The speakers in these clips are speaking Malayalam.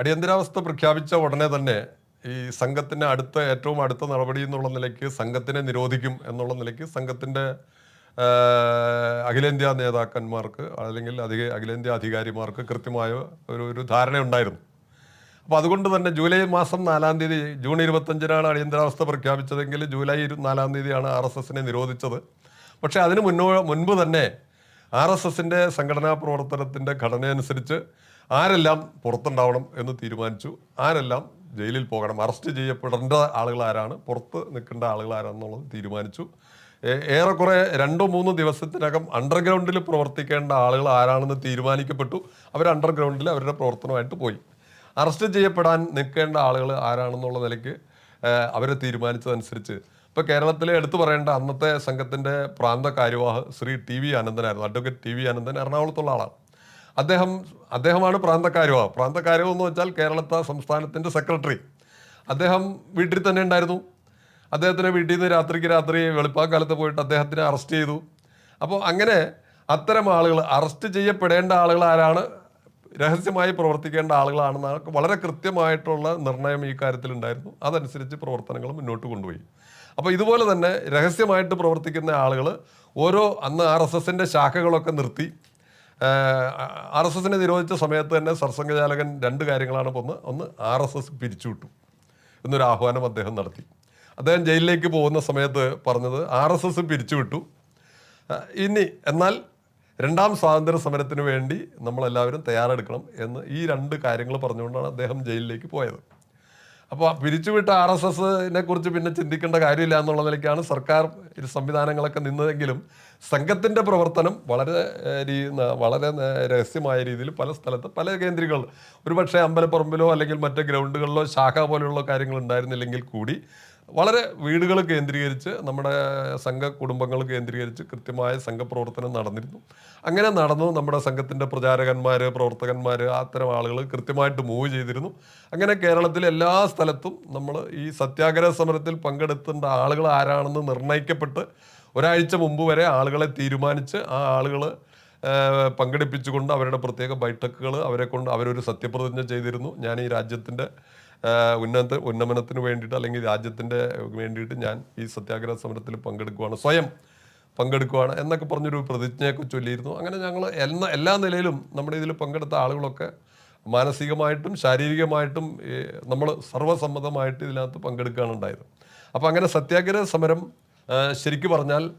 അടിയന്തരാവസ്ഥ പ്രഖ്യാപിച്ച ഉടനെ തന്നെ ഈ സംഘത്തിന് അടുത്ത ഏറ്റവും അടുത്ത നടപടി എന്നുള്ള നിലയ്ക്ക് സംഘത്തിനെ നിരോധിക്കും എന്നുള്ള നിലയ്ക്ക് സംഘത്തിന്റെ അഖിലേന്ത്യാ നേതാക്കന്മാർക്ക് അല്ലെങ്കിൽ അധിക അഖിലേന്ത്യാ അധികാരിമാർക്ക് കൃത്യമായ ഒരു ഒരു ധാരണയുണ്ടായിരുന്നു. അപ്പോൾ അതുകൊണ്ട് തന്നെ ജൂലൈ മാസം നാലാം തീയതി ജൂൺ ഇരുപത്തഞ്ചിനാണ് അടിയന്തരാവസ്ഥ പ്രഖ്യാപിച്ചതെങ്കിൽ ജൂലൈ ഇരു നാലാം തീയതിയാണ് ആർ എസ് എസിനെ നിരോധിച്ചത്. പക്ഷേ അതിന് മുന്നോ മുൻപ് തന്നെ ആർ എസ് എസിന്റെ സംഘടനാ പ്രവർത്തനത്തിന്റെ ഘടനയനുസരിച്ച് ആരെല്ലാം പുറത്തുണ്ടാവണം എന്ന് തീരുമാനിച്ചു? ആരെല്ലാം ജയിലിൽ പോകണം? അറസ്റ്റ് ചെയ്യപ്പെടേണ്ട ആളുകൾ ആരാണ് പുറത്ത് നിൽക്കേണ്ട ആളുകൾ ആരാണെന്നുള്ളത് തീരുമാനിച്ചു ഏറെക്കുറെ രണ്ടോ മൂന്നോ ദിവസത്തിനകം അണ്ടർഗ്രൗണ്ടിൽ പ്രവർത്തിക്കേണ്ട ആളുകൾ ആരാണെന്ന് തീരുമാനിക്കപ്പെട്ടു. അവർ അണ്ടർഗ്രൗണ്ടിൽ അവരുടെ പ്രവർത്തനമായിട്ട് പോയി. അറസ്റ്റ് ചെയ്യപ്പെടാൻ നിൽക്കേണ്ട ആളുകൾ ആരാണെന്നുള്ള നിലയ്ക്ക് അവരെ തീരുമാനിച്ചതനുസരിച്ച്. ഇപ്പോൾ കേരളത്തിലെ എടുത്തു പറയേണ്ട അന്നത്തെ സംഘത്തിന്റെ പ്രാന്ത കാര്യവാഹ് ശ്രീ ടി വി അനന്തനായിരുന്നു. അഡ്വക്കേറ്റ് ടി വി അനന്തൻ എറണാകുളത്തുള്ള ആളാണ്. അദ്ദേഹം അദ്ദേഹമാണ് പ്രാന്തക്കാരുവ. പ്രാന്തക്കാരുവ എന്ന് വെച്ചാൽ കേരളത്തെ സംസ്ഥാനത്തിന്റെ സെക്രട്ടറി. അദ്ദേഹം വീട്ടിൽ തന്നെ ഉണ്ടായിരുന്നു. അദ്ദേഹത്തിനെ വീട്ടിൽ നിന്ന് രാത്രിക്ക് രാത്രി വെളുപ്പാക്കാലത്ത് പോയിട്ട് അദ്ദേഹത്തിനെ അറസ്റ്റ് ചെയ്തു. അപ്പോൾ അങ്ങനെ അത്തരം ആളുകൾ അറസ്റ്റ് ചെയ്യപ്പെടേണ്ട ആളുകൾ ആരാണ്? രഹസ്യമായി പ്രവർത്തിക്കേണ്ട ആളുകളാണെന്നാണ് വളരെ കൃത്യമായിട്ടുള്ള നിർണയം ഈ കാര്യത്തിൽ ഉണ്ടായിരുന്നു. അതനുസരിച്ച് പ്രവർത്തനങ്ങൾ മുന്നോട്ട് കൊണ്ടുപോയി. അപ്പോൾ ഇതുപോലെ തന്നെ രഹസ്യമായിട്ട് പ്രവർത്തിക്കുന്ന ആളുകൾ ഓരോ അന്ന് ആർ എസ് എസിന്റെ ശാഖകളൊക്കെ നിർത്തി. ആർ എസ് എസിനെ നിരോധിച്ച സമയത്ത് തന്നെ സർസംഘചാലകൻ രണ്ട് കാര്യങ്ങളാണ് ഒന്ന് ഒന്ന് ആർ എസ് എസ് പിരിച്ചുവിട്ടു എന്നൊരു ആഹ്വാനം അദ്ദേഹം നടത്തി. അദ്ദേഹം ജയിലിലേക്ക് പോകുന്ന സമയത്ത് പറഞ്ഞത് ആർ എസ് എസ് പിരിച്ചുവിട്ടു ഇനി എന്നാൽ രണ്ടാം സ്വാതന്ത്ര്യ സമരത്തിന് വേണ്ടി നമ്മളെല്ലാവരും തയ്യാറെടുക്കണം എന്ന് ഈ രണ്ട് കാര്യങ്ങൾ പറഞ്ഞുകൊണ്ടാണ് അദ്ദേഹം ജയിലിലേക്ക് പോയത്. അപ്പോൾ പിരിച്ചുവിട്ട ആർ എസ് എസിനെ കുറിച്ച് പിന്നെ ചിന്തിക്കേണ്ട കാര്യമില്ല എന്നുള്ള നിലയ്ക്കാണ് സർക്കാർ സംവിധാനങ്ങളൊക്കെ നിന്നതെങ്കിലും സംഘത്തിന്റെ പ്രവർത്തനം വളരെ വളരെ രഹസ്യമായ രീതിയിൽ പല സ്ഥലത്ത് പല കേന്ദ്രീകൾ ഒരുപക്ഷെ അമ്പലപ്പറമ്പിലോ അല്ലെങ്കിൽ മറ്റ് ഗ്രൗണ്ടുകളിലോ ശാഖ പോലെയുള്ള കാര്യങ്ങൾ ഉണ്ടായിരുന്നില്ലെങ്കിൽ കൂടി വളരെ വീടുകൾ കേന്ദ്രീകരിച്ച് നമ്മുടെ സംഘ കുടുംബങ്ങൾ കേന്ദ്രീകരിച്ച് കൃത്യമായ സംഘപ്രവർത്തനം നടന്നിരുന്നു. അങ്ങനെ നടന്നു. നമ്മുടെ സംഘത്തിന്റെ പ്രചാരകന്മാർ പ്രവർത്തകന്മാർ അത്തരം ആളുകൾ കൃത്യമായിട്ട് മൂവ് ചെയ്തിരുന്നു. അങ്ങനെ കേരളത്തിലെ എല്ലാ സ്ഥലത്തും നമ്മൾ ഈ സത്യാഗ്രഹ സമരത്തിൽ പങ്കെടുത്തേണ്ട ആളുകൾ ആരാണെന്ന് നിർണയിക്കപ്പെട്ട് ഒരാഴ്ച മുമ്പ് വരെ ആളുകളെ തീരുമാനിച്ച് ആ ആളുകൾ പങ്കെടുപ്പിച്ചുകൊണ്ട് അവരുടെ പ്രത്യേക ബൈഠക്കുകൾ അവരെ കൊണ്ട് അവരൊരു സത്യപ്രതിജ്ഞ ചെയ്തിരുന്നു. ഞാൻ ഈ രാജ്യത്തിന്റെ ഉന്നത ഉന്നമനത്തിന് വേണ്ടിയിട്ട് അല്ലെങ്കിൽ രാജ്യത്തിന്റെ വേണ്ടിയിട്ട് ഞാൻ ഈ സത്യാഗ്രഹ സമരത്തിൽ പങ്കെടുക്കുവാണ്. സ്വയം പങ്കെടുക്കുവാണ് എന്നൊക്കെ പറഞ്ഞൊരു പ്രതിജ്ഞയൊക്കെ ചൊല്ലിയിരുന്നു. അങ്ങനെ ഞങ്ങൾ എല്ലാ എല്ലാ നിലയിലും നമ്മുടെ ഇതിൽ പങ്കെടുത്ത ആളുകളൊക്കെ മാനസികമായിട്ടും ശാരീരികമായിട്ടും നമ്മൾ സർവസമ്മതമായിട്ട് ഇതിനകത്ത് പങ്കെടുക്കുകയാണ് ഉണ്ടായത്. അപ്പോൾ അങ്ങനെ സത്യാഗ്രഹ സമരം ശരിക്കു പറഞ്ഞാൽ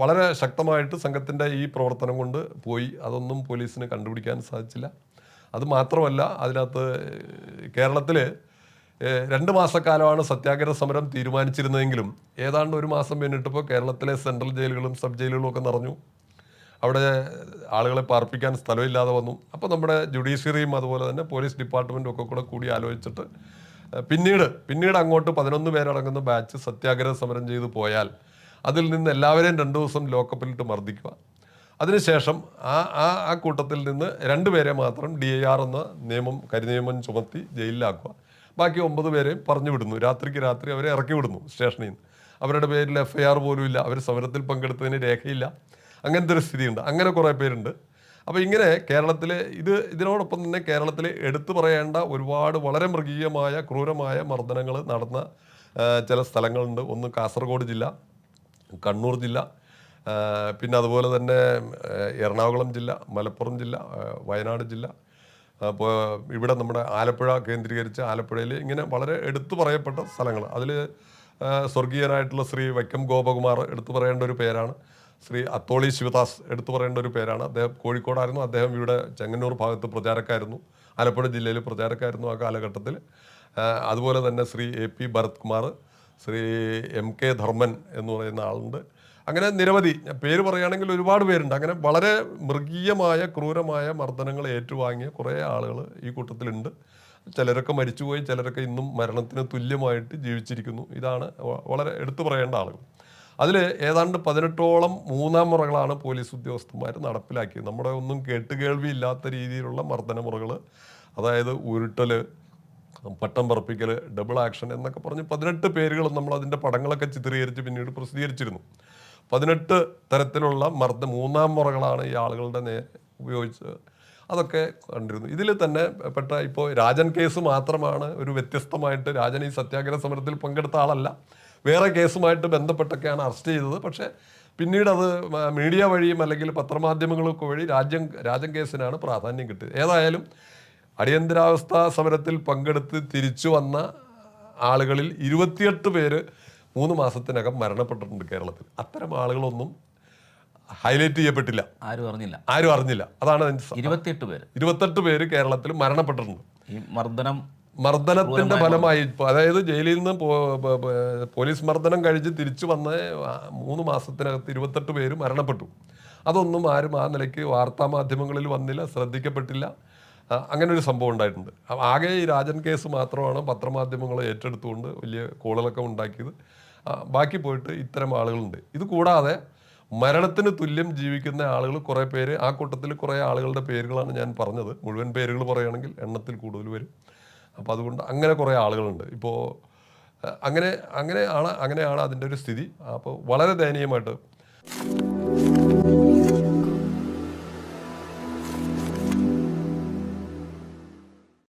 വളരെ ശക്തമായിട്ട് സംഘത്തിന്റെ ഈ പ്രവർത്തനം കൊണ്ട് പോയി. അതൊന്നും പോലീസിന് കണ്ടുപിടിക്കാൻ സാധിച്ചില്ല. അത് മാത്രമല്ല അതിനകത്ത് കേരളത്തിൽ രണ്ട് മാസക്കാലമാണ് സത്യാഗ്രഹ സമരം തീരുമാനിച്ചിരുന്നതെങ്കിലും ഏതാണ്ട് ഒരു മാസം പിന്നിട്ടപ്പോൾ കേരളത്തിലെ സെൻട്രൽ ജയിലുകളും സബ് ജയിലുകളും ഒക്കെ നിറഞ്ഞു. അവിടെ ആളുകളെ പാർപ്പിക്കാൻ സ്ഥലമില്ലാതെ വന്നു. അപ്പോൾ നമ്മുടെ ജുഡീഷ്യറിയും അതുപോലെ തന്നെ പോലീസ് ഡിപ്പാർട്ട്മെന്റും ഒക്കെ കൂടെ കൂടി ആലോചിച്ചിട്ട് പിന്നീട് പിന്നീട് അങ്ങോട്ട് പതിനൊന്ന് പേരടങ്ങുന്ന ബാച്ച് സത്യാഗ്രഹ സമരം ചെയ്തു പോയാൽ അതിൽ നിന്ന് എല്ലാവരെയും രണ്ട് ദിവസം ലോക്കപ്പിലിട്ട് മർദ്ദിക്കുക. അതിനുശേഷം ആ ആ ആ കൂട്ടത്തിൽ നിന്ന് രണ്ടുപേരെ മാത്രം ഡി ഐ ആർ എന്ന നിയമം കരിനിയമം ചുമത്തി ജയിലിലാക്കുക. ബാക്കി ഒമ്പത് പേരെയും പറഞ്ഞു വിടുന്നു. രാത്രിക്ക് രാത്രി അവരെ ഇറക്കി വിടുന്നു സ്റ്റേഷനിൽ നിന്ന്. അവരുടെ പേരിൽ എഫ് ഐ ആർ പോലും ഇല്ല. അവർ സമരത്തിൽ പങ്കെടുത്തതിന് രേഖയില്ല. അങ്ങനത്തെ ഒരു സ്ഥിതിയുണ്ട്. അങ്ങനെ കുറേ പേരുണ്ട്. അപ്പോൾ ഇങ്ങനെ കേരളത്തിലെ ഇത് ഇതിനോടൊപ്പം തന്നെ കേരളത്തിൽ എടുത്തു പറയേണ്ട ഒരുപാട് വളരെ മൃഗീയമായ ക്രൂരമായ മർദ്ദനങ്ങൾ നടന്ന ചില സ്ഥലങ്ങളുണ്ട്. ഒന്ന് കാസർഗോഡ് ജില്ല കണ്ണൂർ ജില്ല പിന്നെ അതുപോലെ തന്നെ എറണാകുളം ജില്ല മലപ്പുറം ജില്ല വയനാട് ജില്ല. അപ്പോൾ ഇവിടെ നമ്മുടെ ആലപ്പുഴ കേന്ദ്രീകരിച്ച് ആലപ്പുഴയിൽ ഇങ്ങനെ വളരെ എടുത്തു പറയപ്പെട്ട സ്ഥലങ്ങൾ. അതിൽ സ്വർഗീയനായിട്ടുള്ള ശ്രീ വൈക്കം ഗോപകുമാർ എടുത്തു പറയേണ്ട ഒരു പേരാണ്. ശ്രീ അത്തോളി ശിവദാസ് എടുത്തു പറയേണ്ട ഒരു പേരാണ്. അദ്ദേഹം കോഴിക്കോടായിരുന്നു. അദ്ദേഹം ഇവിടെ ചെങ്ങന്നൂർ ഭാഗത്ത് പ്രചാരക്കായിരുന്നു. ആലപ്പുഴ ജില്ലയിൽ പ്രചാരക്കായിരുന്നു ആ കാലഘട്ടത്തിൽ. അതുപോലെ തന്നെ Shri A P Bharath Kumar Shri M K Dharman എന്ന് പറയുന്ന ആളുണ്ട്. അങ്ങനെ നിരവധി പേര് പറയുകയാണെങ്കിൽ ഒരുപാട് പേരുണ്ട്. അങ്ങനെ വളരെ മൃഗീയമായ ക്രൂരമായ മർദ്ദനങ്ങൾ ഏറ്റുവാങ്ങിയ കുറേ ആളുകൾ ഈ കൂട്ടത്തിലുണ്ട്. ചിലരൊക്കെ മരിച്ചുപോയി ചിലരൊക്കെ ഇന്നും മരണത്തിന് തുല്യമായിട്ട് ജീവിച്ചിരിക്കുന്നു. ഇതാണ് വളരെ എടുത്തു പറയേണ്ട ആളുകൾ. അതിൽ ഏതാണ്ട് പതിനെട്ടോളം മൂന്നാം മുറകളാണ് പോലീസ് ഉദ്യോഗസ്ഥന്മാർ നടപ്പിലാക്കിയത്. നമ്മുടെ ഒന്നും കേട്ടുകേൾവി ഇല്ലാത്ത രീതിയിലുള്ള മർദ്ദന മുറകൾ അതായത് ഉരുട്ടൽ പട്ടം പറപ്പിക്കൽ ഡബിൾ ആക്ഷൻ എന്നൊക്കെ പറഞ്ഞ് പതിനെട്ട് പേരുകൾ നമ്മൾ അതിന്റെ പടങ്ങളൊക്കെ ചിത്രീകരിച്ച് പിന്നീട് പ്രസിദ്ധീകരിച്ചിരുന്നു. പതിനെട്ട് തരത്തിലുള്ള മർദ്ദ മൂന്നാം മുറകളാണ് ഈ ആളുകളുടെ നേ ഉപയോഗിച്ചത് അതൊക്കെ കണ്ടിരുന്നു. ഇതിൽ തന്നെ പെട്ട ഇപ്പോൾ രാജൻ കേസ് മാത്രമാണ് ഒരു വ്യത്യസ്തമായിട്ട് രാജൻ ഈ സത്യാഗ്രഹ സമരത്തിൽ പങ്കെടുത്ത ആളല്ല. വേറെ കേസുമായിട്ട് ബന്ധപ്പെട്ടൊക്കെയാണ് അറസ്റ്റ് ചെയ്തത്. പക്ഷേ പിന്നീട് അത് മീഡിയ വഴിയും അല്ലെങ്കിൽ പത്രമാധ്യമങ്ങളൊക്കെ വഴി രാജ്യം രാജൻ കേസിനാണ് പ്രാധാന്യം കിട്ടിയത്. ഏതായാലും അടിയന്തരാവസ്ഥ സമരത്തിൽ പങ്കെടുത്ത് തിരിച്ചു വന്ന ആളുകളിൽ ഇരുപത്തിയെട്ട് പേര് മൂന്ന് മാസത്തിനകം മരണപ്പെട്ടിട്ടുണ്ട് കേരളത്തിൽ. അത്തരം ആളുകളൊന്നും ഹൈലൈറ്റ് ചെയ്യപ്പെട്ടില്ല. ആരും അറിഞ്ഞില്ല. ആരും അറിഞ്ഞില്ല. അതാണ് ഇരുപത്തിയെട്ട് പേര്. ഇരുപത്തെട്ട് പേര് കേരളത്തിൽ മരണപ്പെട്ടിട്ടുണ്ട്. ഈ മർദ്ദനം മർദ്ദനത്തിന്റെ ഫലമായി അതായത് ജയിലിൽ നിന്ന് പോലീസ് മർദ്ദനം കഴിച്ച് തിരിച്ചു വന്ന മൂന്ന് മാസത്തിനകത്ത് ഇരുപത്തെട്ട് പേര് മരണപ്പെട്ടു. അതൊന്നും ആരും ആ നിലയ്ക്ക് വാർത്താ മാധ്യമങ്ങളിൽ വന്നില്ല ശ്രദ്ധിക്കപ്പെട്ടില്ല. അങ്ങനെ ഒരു സംഭവം ഉണ്ടായിട്ടുണ്ട്. ആകെ ഈ രാജൻ കേസ് മാത്രമാണ് പത്രമാധ്യമങ്ങൾ ഏറ്റെടുത്തുകൊണ്ട് വലിയ കോളുകളൊക്കെ ഉണ്ടാക്കിയത്. ബാക്കി പോയിട്ട് ഇത്തരം ആളുകളുണ്ട്. ഇത് കൂടാതെ മരണത്തിന് തുല്യം ജീവിക്കുന്ന ആളുകൾ കുറേ പേര് ആ കൂട്ടത്തിൽ കുറേ ആളുകളുടെ പേരുകളാണ് ഞാൻ പറഞ്ഞത്. മുഴുവൻ പേരുകൾ പറയുകയാണെങ്കിൽ എണ്ണത്തിൽ കൂടുതൽ വരും. അപ്പോൾ അതുകൊണ്ട് അങ്ങനെ കുറേ ആളുകളുണ്ട്. ഇപ്പോൾ അങ്ങനെ അങ്ങനെയാണ് അങ്ങനെയാണ് അതിന്റെ ഒരു സ്ഥിതി. അപ്പോൾ വളരെ ദയനീയമായിട്ട്